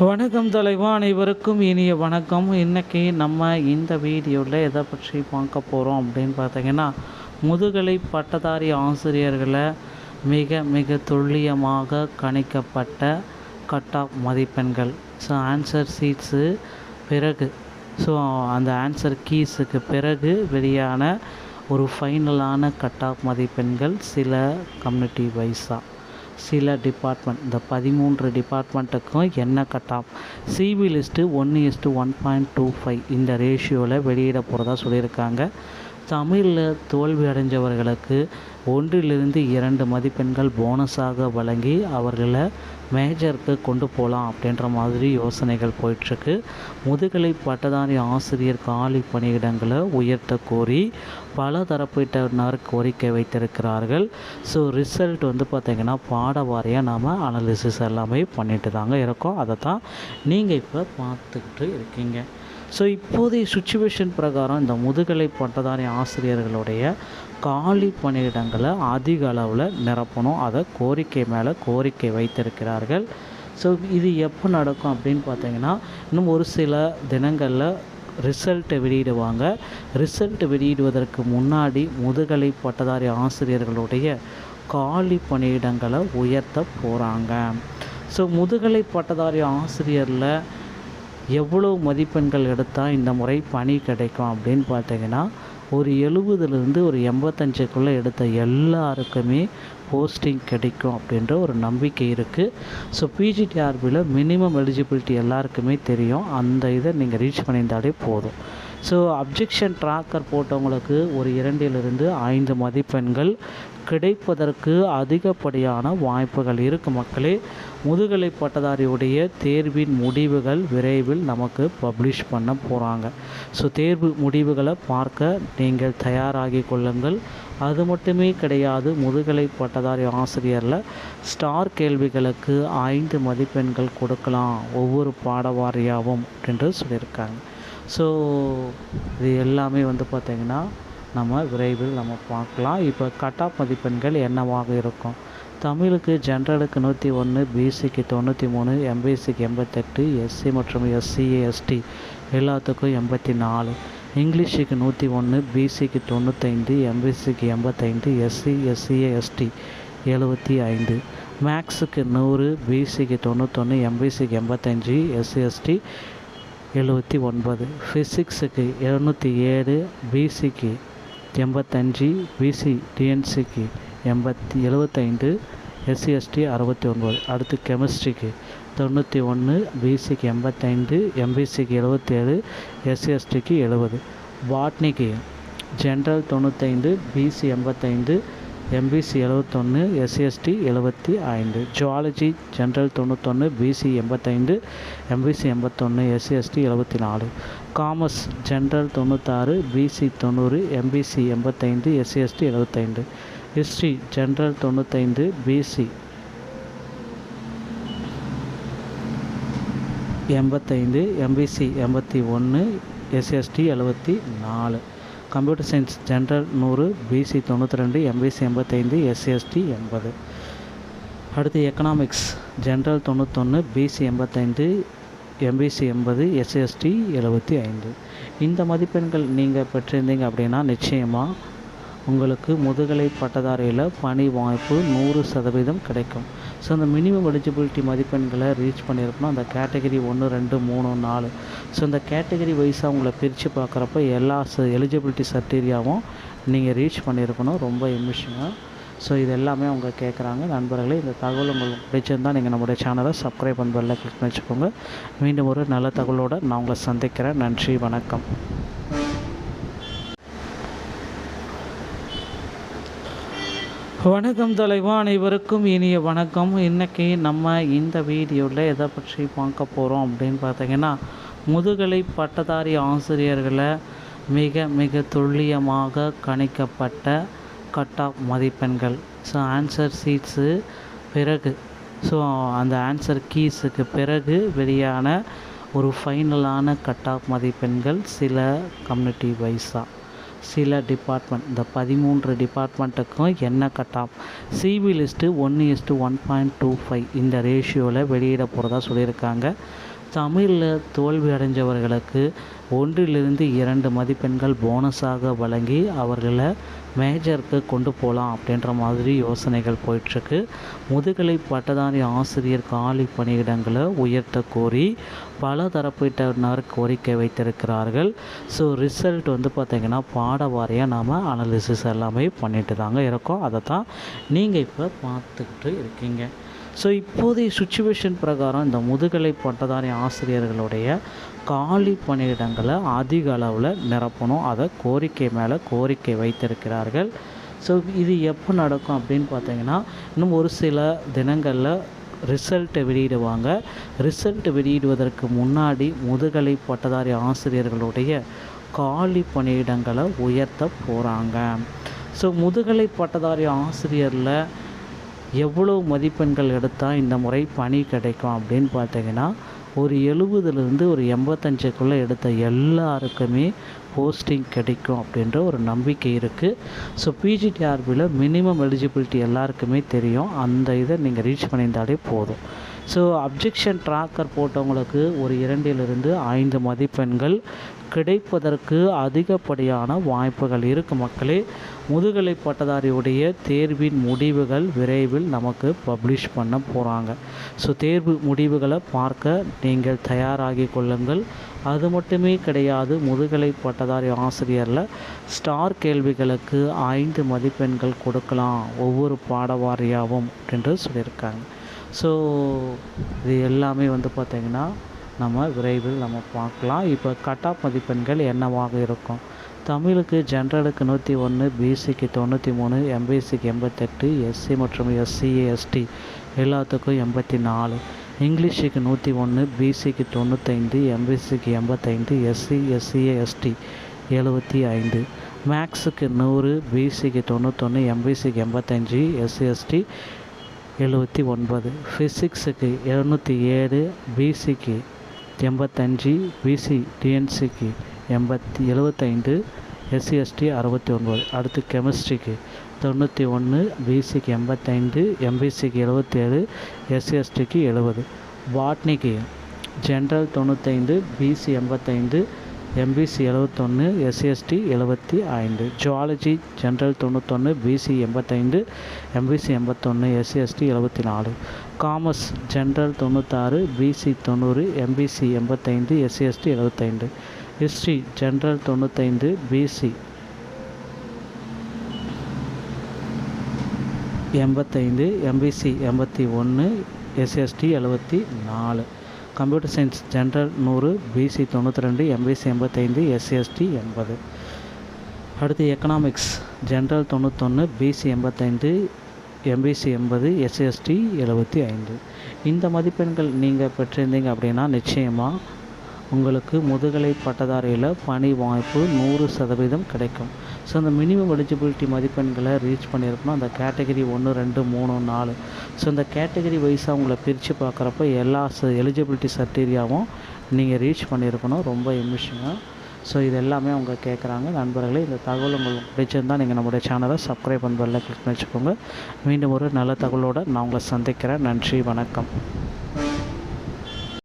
வணக்கம் தலைவா அனைவருக்கும் இனிய வணக்கம். இன்றைக்கி நம்ம இந்த வீடியோவில் எதை பற்றி பார்க்க போகிறோம் அப்படின்னு பார்த்தீங்கன்னா முதுகலை பட்டதாரி ஆசிரியர்களை மிக மிக துல்லியமாக கணிக்கப்பட்ட கட் ஆஃப் மதிப்பெண்கள். ஸோ ஆன்சர் சீட்ஸு பிறகு. ஸோ அந்த ஆன்சர் கீஸுக்கு பிறகு வெளியான ஒரு ஃபைனலான கட் ஆஃப் மதிப்பெண்கள் சில கம்யூனிட்டி வைஸாக சில டிபார்ட்மெண்ட் இந்த பதிமூன்று டிபார்ட்மெண்ட்டுக்கும் என்ன கட் ஆஃப் சிபி லிஸ்ட்டு ஒன்று is to one point two five இந்த ரேஷியோவில் வெளியிட போகிறதா சொல்லியிருக்காங்க. தமிழில் தோல்வி அடைஞ்சவர்களுக்கு ஒன்றிலிருந்து இரண்டு மதிப்பெண்கள் போனஸாக வழங்கி அவர்களை மேஜருக்கு கொண்டு போகலாம் அப்படின்ற மாதிரி யோசனைகள் போயிட்டுருக்கு. முதுகலை பட்டதாரி ஆசிரியர் காலி பணியிடங்களை உயர்த்த கோரி பல தரப்பிட்டனர் கோரிக்கை வைத்திருக்கிறார்கள். ஸோ ரிசல்ட் வந்து பார்த்திங்கன்னா பாட வாரியாக நாம் அனாலிசிஸ் எல்லாமே பண்ணிட்டு தாங்க இருக்கோம். அதை தான் நீங்கள் இப்போ பார்த்துக்கிட்டு இருக்கீங்க. ஸோ இப்போதைய சுச்சுவேஷன் பிரகாரம் இந்த முதுகலை பட்டதாரி ஆசிரியர்களுடைய காலி பணியிடங்களை அதிக அளவில் நிரப்பணும். அதை கோரிக்கை மேலே கோரிக்கை வைத்திருக்கிறார்கள். ஸோ இது எப்போ நடக்கும் அப்படின்னு பார்த்தீங்கன்னா இன்னும் ஒரு சில தினங்களில் ரிசல்ட்டை வெளியிடுவாங்க. ரிசல்ட் வெளியிடுவதற்கு முன்னாடி முதுகலை பட்டதாரி ஆசிரியர்களுடைய காலி பணியிடங்களை உயர்த்த போகிறாங்க ஸோ முதுகலை பட்டதாரி ஆசிரியரில் எவ்வளோ மதிப்பெண்கள் எடுத்தால் இந்த முறை பணி கிடைக்கும் அப்படின்னு பார்த்தீங்கன்னா ஒரு எழுபதுலேருந்து ஒரு எண்பத்தஞ்சுக்குள்ளே எடுத்த எல்லாருக்குமே போஸ்டிங் கிடைக்கும் அப்படின்ற ஒரு நம்பிக்கை இருக்குது ஸோ பிஜிடிஆர்பியில் மினிமம் எலிஜிபிலிட்டி எல்லாருக்குமே தெரியும். அந்த இதை நீங்கள் ரீச் பண்ணியிருந்தாலே போதும். ஸோ அப்ஜெக்ஷன் ட்ராக்கர் போட்டவங்களுக்கு ஒரு இரண்டிலிருந்து ஐந்து மதிப்பெண்கள் கிடைப்பதற்கு அதிகப்படியான வாய்ப்புகள் இருக்குது மக்களே. முதுகலை பட்டதாரியுடைய தேர்வின் முடிவுகள் விரைவில் நமக்கு பப்ளிஷ் பண்ண போகிறாங்க ஸோ தேர்வு முடிவுகளை பார்க்க நீங்கள் தயாராகி கொள்ளுங்கள். அது மட்டுமே கிடையாது முதுகலை பட்டதாரி ஆசிரியரில் ஸ்டார் கேள்விகளுக்கு ஐந்து மதிப்பெண்கள் கொடுக்கலாம் ஒவ்வொரு பாடவாரியாகவும் அப்படின்றது சொல்லியிருக்காங்க. ஸோ இது எல்லாமே வந்து பார்த்திங்கன்னா நம்ம விரைவில் நம்ம பார்க்கலாம். இப்போ கட் ஆஃப் மதிப்பெண்கள் என்னவாக இருக்கும்? தமிழுக்கு ஜென்ரலுக்கு நூற்றி ஒன்று பிசிக்கு தொண்ணூற்றி மூணு எம்பிசிக்கு எண்பத்தெட்டு எஸ்சி மற்றும் எஸ்சிஏ எஸ்டி எல்லாத்துக்கும் எண்பத்தி நாலு இங்கிலீஷுக்கு நூற்றி ஒன்று பிசிக்கு தொண்ணூத்தைந்து எம்பிசிக்கு எண்பத்தைந்து எஸ்சி எஸ்சிஏ எஸ்டி எழுபத்தி ஐந்து. மேக்ஸுக்கு நூறு பிசிக்கு தொண்ணூத்தொன்று எம்பிசிக்கு எண்பத்தஞ்சு எஸ்சிஎஸ்டி எழுபத்தி ஒன்பது. ஃபிசிக்ஸுக்கு எழுநூற்றி ஏழு பிசிக்கு எண்பத்தஞ்சு பிசி டிஎன்சிக்கு எண்பத்தி எழுபத்தைந்து எஸ்சிஎஸ்டி அறுபத்தி ஒன்பது அடுத்து கெமிஸ்ட்ரிக்கு தொண்ணூற்றி ஒன்று பிசிக்கு எண்பத்தைந்து எம்பிசிக்கு எழுபத்தேழு எஸ்சிஎஸ்டிக்கு எழுபது பாட்னிக்கு ஜென்ரல் தொண்ணூத்தைந்து பிசி எண்பத்தைந்து எம்பிசி எழுபத்தொன்று எஸ்சிஎஸ்டி எழுபத்தி ஐந்து. ஜுவாலஜி ஜென்ரல் தொண்ணூத்தொன்று பிசி எண்பத்தைந்து எம்பிசி எண்பத்தொன்று எஸ்சிஎஸ்டி எழுபத்தி நாலு. காமர்ஸ் ஜென்ரல் தொண்ணூத்தாறு பிசி தொண்ணூறு எம்பிசி எண்பத்தைந்து எஸ்சிஎஸ்டி எழுபத்தைந்து ஹிஸ்ட்ரி ஜென்ரல் தொண்ணூத்தைந்து பிசி எண்பத்தைந்து எம்பிசி எண்பத்தி ஒன்று எஸ்சிஎஸ்டி எழுபத்தி நாலு. கம்ப்யூட்டர் சயின்ஸ் ஜென்ரல் நூறு பிசி தொண்ணூற்றி ரெண்டு எம்பிசி எண்பத்தைந்து எஸ்சிஎஸ்டி எண்பது. அடுத்து எக்கனாமிக்ஸ் ஜென்ரல் தொண்ணூத்தொன்று பிசி எண்பத்தைந்து எம்பிசி எண்பது எஸ்எஸ்டி எழுபத்தி ஐந்து. இந்த மதிப்பெண்கள் நீங்கள் பெற்றிருந்தீங்க அப்படின்னா நிச்சயமாக உங்களுக்கு முதுகலை பட்டதாரியில் பணி வாய்ப்பு நூறு சதவீதம் கிடைக்கும். ஸோ அந்த மினிமம் எலிஜிபிலிட்டி மதிப்பெண்களை ரீச் பண்ணியிருக்கணும். அந்த கேட்டகரி ஒன்று ரெண்டு மூணு நாலு. ஸோ இந்த கேட்டகரி வைஸாக உங்களை பிரித்து பார்க்குறப்ப எல்லா ச எலிஜிபிலிட்டி சர்டீரியாவும் நீங்கள் ரீச் பண்ணியிருக்கணும். ரொம்ப எமிஷனாக ஸோ இது எல்லாமே அவங்க கேட்குறாங்க நண்பர்களே இந்த தகவல் உங்களுக்கு பிடிச்சிருந்தால் நீங்கள் நம்முடைய சேனலை சப்ஸ்கிரைப் பண்ண பெல்ல கிளிக் பண்ணி வச்சுக்கோங்க. மீண்டும் ஒரு நல்ல தகவலோடு நான் உங்களை சந்திக்கிறேன். நன்றி வணக்கம். வணக்கம் தலைவா. அனைவருக்கும் இனிய வணக்கம். இன்றைக்கி நம்ம இந்த வீடியோவில் எதை பற்றி பார்க்க போகிறோம் அப்படின்னு பார்த்தீங்கன்னா முதுகலை பட்டதாரி ஆசிரியர்களை மிக மிக துல்லியமாக கணிக்கப்பட்ட கட் ஆஃப் மதிப்பெண்கள். ஸோ ஆன்சர் சீட்ஸு பிறகு. ஸோ அந்த ஆன்சர் கீஸுக்கு பிறகு வெளியான ஒரு ஃபைனலான கட் ஆஃப் மதிப்பெண்கள் சில கம்யூனிட்டி வைஸாக சில டிபார்ட்மெண்ட் இந்த பதிமூன்று டிபார்ட்மெண்ட்டுக்கும் என்ன கட் ஆஃப் சிபி லிஸ்ட்டு ஒன்று is to one point two five இந்த ரேஷியோவில் வெளியிட போகிறதா சொல்லியிருக்காங்க. தமிழில் தோல்வி அடைஞ்சவர்களுக்கு ஒன்றிலிருந்து இரண்டு மதிப்பெண்கள் போனஸாக வழங்கி அவர்களை மேஜருக்கு கொண்டு போகலாம் அப்படின்ற மாதிரி யோசனைகள் போயிட்டுருக்கு. முதுகலை பட்டதாரி ஆசிரியர் காலி பணியிடங்களை உயர்த்த கோரி பல தரப்பிட்டனர் கோரிக்கை வைத்திருக்கிறார்கள். ஸோ ரிசல்ட் வந்து பார்த்திங்கன்னா பாட வாரியாக நாம் அனாலிசிஸ் எல்லாமே பண்ணிட்டு தாங்க இருக்கோம். அதை தான் நீங்கள் இப்போ பார்த்துக்கிட்டு இருக்கீங்க. ஸோ இப்போதைய சுச்சுவேஷன் பிரகாரம் இந்த முதுகலை பட்டதாரி ஆசிரியர்களுடைய காலி பணியிடங்களை அதிக அளவில் நிரப்பணும். அதை கோரிக்கை மேலே கோரிக்கை வைத்திருக்கிறார்கள். ஸோ இது எப்போ நடக்கும் அப்படின்னு பார்த்தீங்கன்னா இன்னும் ஒரு சில தினங்களில் ரிசல்ட்டை வெளியிடுவாங்க. ரிசல்ட் வெளியிடுவதற்கு முன்னாடி முதுகலை பட்டதாரி ஆசிரியர்களுடைய காலி பணியிடங்களை உயர்த்த போகிறாங்க ஸோ முதுகலை பட்டதாரி ஆசிரியரில் எவ்வளோ மதிப்பெண்கள் எடுத்தால் இந்த முறை பணி கிடைக்கும் அப்படின்னு பார்த்தீங்கன்னா ஒரு எழுபதுலேருந்து ஒரு எண்பத்தஞ்சுக்குள்ளே எடுத்த எல்லாருக்குமே போஸ்டிங் கிடைக்கும் அப்படின்ற ஒரு நம்பிக்கை இருக்குது ஸோ பிஜிடிஆர்பியில் மினிமம் எலிஜிபிலிட்டி எல்லாருக்குமே தெரியும். அந்த இதை நீங்கள் ரீச் பண்ணியிருந்தாலே போதும். ஸோ அப்ஜெக்ஷன் ட்ராக்கர் போட்டவங்களுக்கு ஒரு இரண்டிலிருந்து ஐந்து மதிப்பெண்கள் கிடைப்பதற்கு அதிகப்படியான வாய்ப்புகள் இருக்குது மக்களே. முதுகலை பட்டதாரியுடைய தேர்வின் முடிவுகள் விரைவில் நமக்கு பப்ளிஷ் பண்ண போகிறாங்க ஸோ தேர்வு முடிவுகளை பார்க்க நீங்கள் தயாராகி கொள்ளுங்கள். அது மட்டுமே கிடையாது முதுகலை பட்டதாரி ஆசிரியரில் ஸ்டார் கேள்விகளுக்கு ஐந்து மதிப்பெண்கள் கொடுக்கலாம். ஒவ்வொரு பாடவாரியாகவும் அப்படின்ட்டு சொல்லியிருக்காங்க. ஸோ இது எல்லாமே வந்து பார்த்திங்கன்னா நம்ம விரைவில் நம்ம பார்க்கலாம். இப்போ கட் ஆஃப் மதிப்பெண்கள் என்னவாக இருக்கும்? தமிழுக்கு ஜென்ரலுக்கு நூற்றி ஒன்று பிசிக்கு தொண்ணூற்றி மூணு எம்பிசிக்கு எண்பத்தெட்டு எஸ்சி மற்றும் எஸ்சிஏ எஸ்டி எல்லாத்துக்கும் எண்பத்தி நாலு. இங்கிலீஷுக்கு நூற்றி ஒன்று பிசிக்கு தொண்ணூத்தைந்து எம்பிசிக்கு எண்பத்தைந்து எஸ்சி எஸ்சிஏ எஸ்டி எழுபத்தி ஐந்து. மேக்ஸுக்கு நூறு பிசிக்கு தொண்ணூத்தொன்று எம்பிசிக்கு எண்பத்தஞ்சு எஸ்சி எஸ்டி எழுபத்தி ஒன்பது ஃபிசிக்ஸுக்கு எழுநூற்றி ஏழு பிசிக்கு எண்பத்தஞ்சு பிசி டிஎன்சிக்கு எண்பத்தி எழுபத்தைந்து எஸ்சிஎஸ்டி அறுபத்தி ஒன்பது. அடுத்து கெமிஸ்ட்ரிக்கு தொண்ணூற்றி ஒன்று பிசிக்கு எண்பத்தைந்து எம்பிசிக்கு எழுபத்தேழு எஸ்சிஎஸ்டிக்கு எழுபது பாட்னிக்கு ஜென்ரல் தொண்ணூத்தைந்து பிசி எண்பத்தைந்து எம்பிசி எழுபத்தொன்று எஸ்சிஎஸ்டி எழுபத்தி ஐந்து ஜுவாலஜி ஜென்ரல் தொண்ணூத்தொன்று பிசி எண்பத்தைந்து எம்பிசி எண்பத்தொன்று எஸ்சிஎஸ்டி எழுபத்தி நாலு காமர்ஸ் ஜென்ரல் தொண்ணூத்தாறு பிசி தொண்ணூறு எம்பிசி எண்பத்தைந்து எஸ்சிஎஸ்டி எழுபத்தைந்து ஹிஸ்ட்ரி ஜென்ரல் தொண்ணூத்தைந்து பிசி எண்பத்தைந்து எம்பிசி எண்பத்தி ஒன்று எஸ்எஸ்டி எழுபத்தி நாலு. கம்ப்யூட்டர் சயின்ஸ் ஜென்ரல் நூறு பிசி தொண்ணூற்றி ரெண்டு எம்பிசி எண்பத்தைந்து எஸ்சிஎஸ்டி எண்பது. அடுத்து எக்கனாமிக்ஸ் ஜென்ரல் தொண்ணூத்தொன்று பிசி எண்பத்தைந்து எம்பிசி எண்பது எஸ்சிஎஸ்டி எழுபத்தி ஐந்து. இந்த மதிப்பெண்கள் நீங்கள் பெற்றிருந்தீங்க அப்படின்னா நிச்சயமாக உங்களுக்கு முதுகலை பட்டதாரியில் பணி வாய்ப்பு நூறு சதவீதம் கிடைக்கும். ஸோ அந்த மினிமம் எலிஜிபிலிட்டி மதிப்பெண்களை ரீச் பண்ணியிருக்கணும். அந்த கேட்டகரி ஒன்று ரெண்டு மூணு நாலு. ஸோ இந்த கேட்டகரி வைஸாக உங்களை பிரித்து பார்க்குறப்ப எல்லா ச எலிஜிபிலிட்டி சர்டீரியாவும் நீங்கள் ரீச் பண்ணியிருக்கணும். ரொம்ப எமிஷனாக ஸோ இது எல்லாமே அவங்க கேட்குறாங்க. நண்பர்களே இந்த தகவல் உங்களுக்கு பிடிச்சிருந்தால் நீங்கள் நம்முடைய சேனலை சப்ஸ்கிரைப் பண்ண கிளிக் பண்ணி வச்சுக்கோங்க. மீண்டும் ஒரு நல்ல தகவலோடு நான் உங்களை சந்திக்கிறேன். நன்றி வணக்கம்.